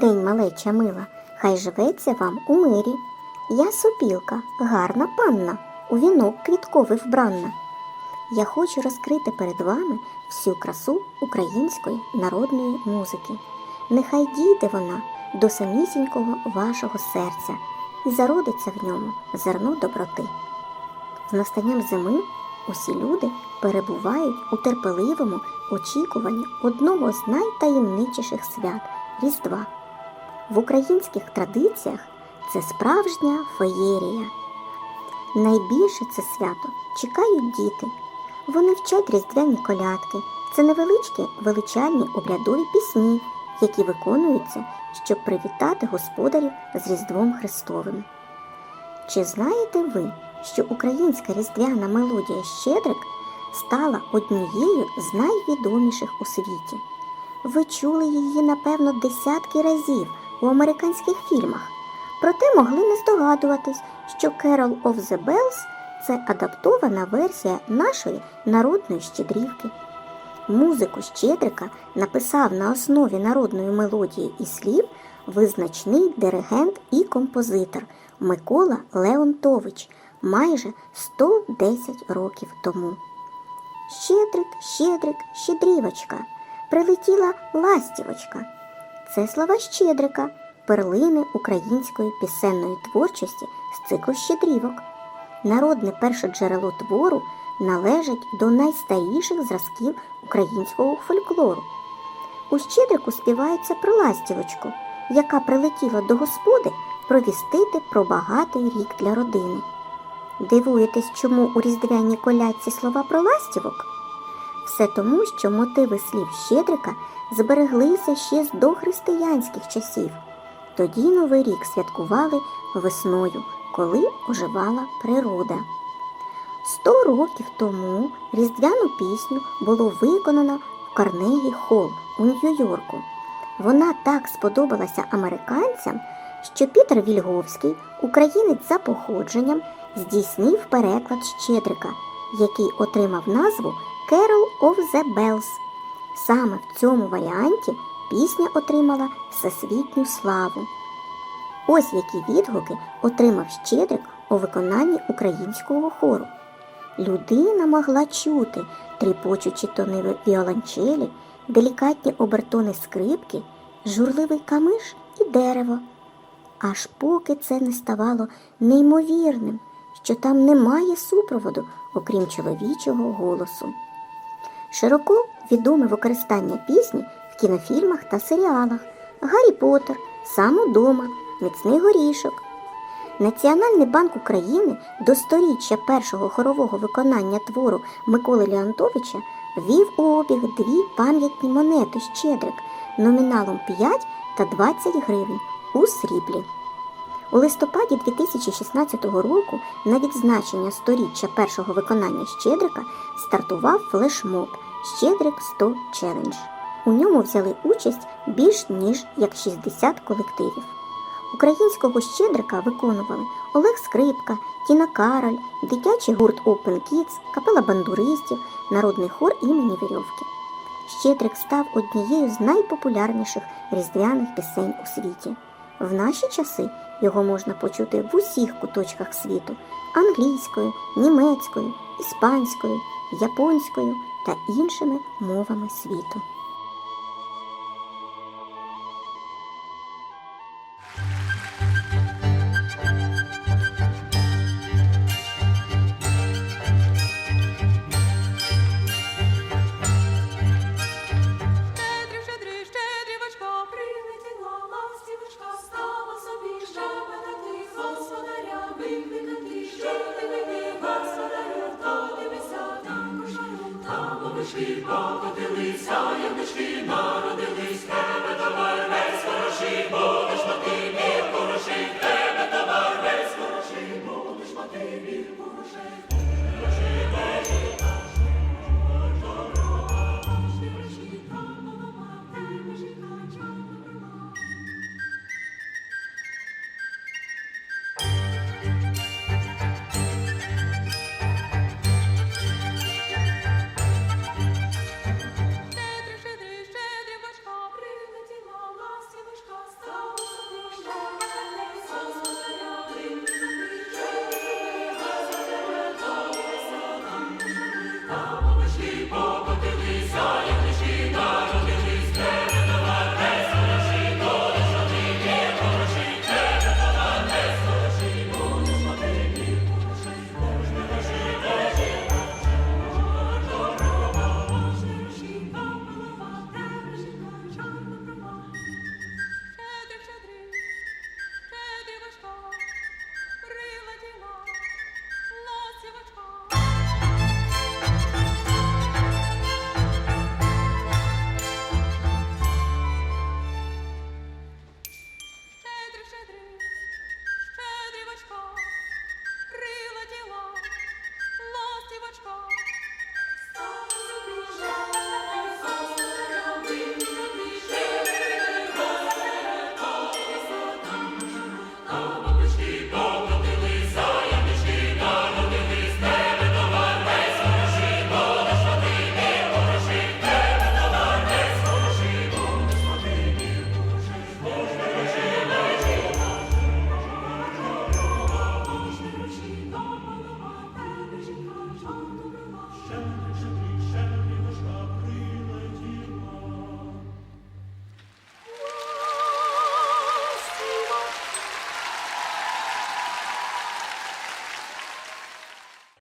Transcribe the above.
день, малеча мила, хай живеться вам у мирі. Я сопілка, гарна панна, у вінок квітковий вбранна. Я хочу розкрити перед вами всю красу української народної музики. Нехай дійде вона до самісінького вашого серця і зародиться в ньому зерно доброти. З настанням зими усі люди перебувають у терпеливому очікуванні одного з найтаємничіших свят Різдва. В українських традиціях це справжня феєрія. Найбільше це свято чекають діти. Вони вчать різдвяні колядки. Це невеличкі величальні обрядові пісні, які виконуються, щоб привітати господарів з Різдвом Христовим. Чи знаєте ви, що українська різдвяна мелодія Щедрик стала однією з найвідоміших у світі? Ви чули її, напевно, десятки разів у американських фільмах, проте могли не здогадуватись, що Carol of the Bells – це адаптована версія нашої народної щедрівки. Музику Щедрика написав на основі народної мелодії і слів визначний диригент і композитор Микола Леонтович майже 110 років тому. Щедрик, щедрик, щедрівочка, прилетіла ластівочка. Це слова Щедрика, перлини української пісенної творчості з циклу щедрівок. Народне першоджерело твору належить до найстаріших зразків українського фольклору. У Щедрику співається про ластівочку, яка прилетіла до господи провістити про багатий рік для родини. Дивуєтесь, чому у різдвяній колядці слова про ластівок? Все тому, що мотиви слів Щедрика збереглися ще з дохристиянських часів. Тоді Новий рік святкували весною, коли оживала природа. Сто років тому різдвяну пісню було виконано в Карнегі Холл у Нью-Йорку. Вона так сподобалася американцям, що Пітер Вільговський, українець за походженням, здійснив переклад Щедрика, який отримав назву Carol of the Bells. Саме в цьому варіанті пісня отримала всесвітню славу. Ось які відгуки отримав Щедрик у виконанні українського хору. Людина могла чути тріпочучі тони віолончелі, делікатні обертони скрипки, журливий камиш і дерево. Аж поки це не ставало неймовірним, що там немає супроводу, окрім чоловічого голосу. Широко відоме використання пісні в кінофільмах та серіалах Гаррі Поттер, Сам удома, Міцний горішок. Національний банк України до сторіччя першого хорового виконання твору Миколи Леонтовича ввів у обіг дві пам'ятні монети Щедрик номіналом 5 та 20 гривень у сріблі. У листопаді 2016 року на відзначення сторіччя першого виконання Щедрика стартував флешмоб Щедрик 100 Челендж. У ньому взяли участь більш ніж як 60 колективів. Українського щедрика виконували Олег Скрипка, Тіна Кароль, дитячий гурт Open Kids, капела бандуристів, народний хор імені Вірьовки. Щедрик став однією з найпопулярніших різдвяних пісень у світі. В наші часи його можна почути в усіх куточках світу англійською, німецькою, іспанською, японською та іншими мовами світу. Овечки покотилися, ягнички народились,